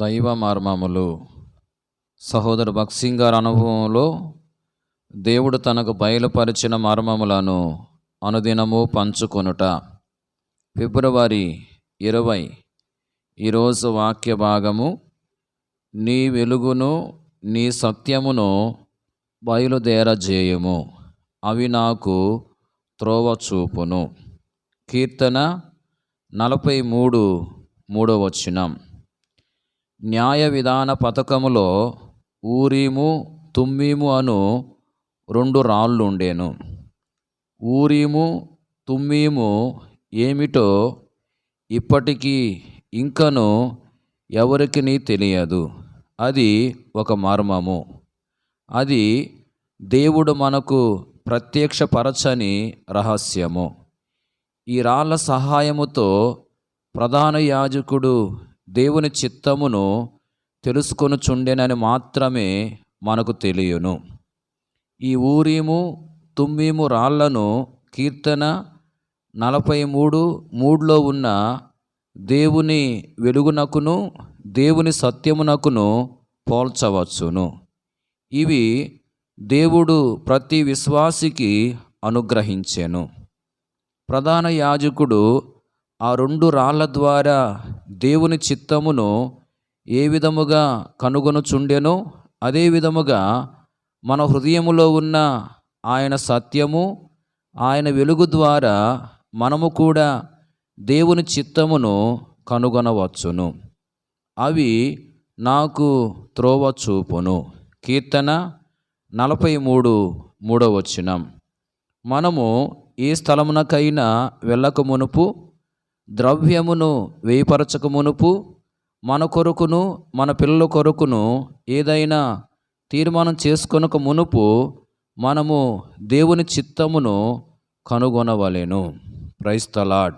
దైవ మర్మములు సహోదరు భక్సింగ్ గారి అనుభవంలో దేవుడు తనకు బయలుపరిచిన మర్మములను అనుదినము పంచుకొనుట. ఫిబ్రవరి ఇరవై ఈరోజు వాక్య భాగము నీ వెలుగును నీ సత్యమును బయలుదేరజేయము అవి నాకు త్రోవ చూపును కీర్తన నలభై మూడు మూడో వచనం. న్యాయ విధాన పథకములో ఊరీము తుమ్మీము అను రెండు రాళ్ళు ఉండేను. ఊరీము తుమ్మీము ఏమిటో ఇప్పటికీ ఇంకను ఎవరికి తెలియదు. అది ఒక మర్మము. అది దేవుడు మనకు ప్రత్యక్షపరచని రహస్యము. ఈ రాళ్ళ సహాయముతో ప్రధాన యాజకుడు దేవుని చిత్తమును తెలుసుకొనుచుండెనని మాత్రమే మనకు తెలియను. ఈ ఊరీము తుమ్మీము రాళ్ళను కీర్తన నలభై మూడు మూడులో ఉన్న దేవుని వెలుగునకును దేవుని సత్యమునకును పోల్చవచ్చును. ఇవి దేవుడు ప్రతి విశ్వాసికి అనుగ్రహించెను. ప్రధాన యాజకుడు ఆ రెండు రాళ్ళ ద్వారా దేవుని చిత్తమును ఏ విధముగా కనుగొనుచుండెనో అదే విధముగా మన హృదయములో ఉన్న ఆయన సత్యము ఆయన వెలుగు ద్వారా మనము కూడా దేవుని చిత్తమును కనుగొనవచ్చును. అవి నాకు త్రోవ చూపును. కీర్తన నలభై మూడు మూడవచనం మనము ఏ స్థలమునకైనా వెళ్ళక మునుపు ద్రవ్యమును వేయపరచక మునుపు మన కొరకును మన పిల్లల కొరకును ఏదైనా తీర్మానం చేసుకొనక మునుపు మనము దేవుని చిత్తమును కనుగొనవలేను. ప్రైస్తలాడ్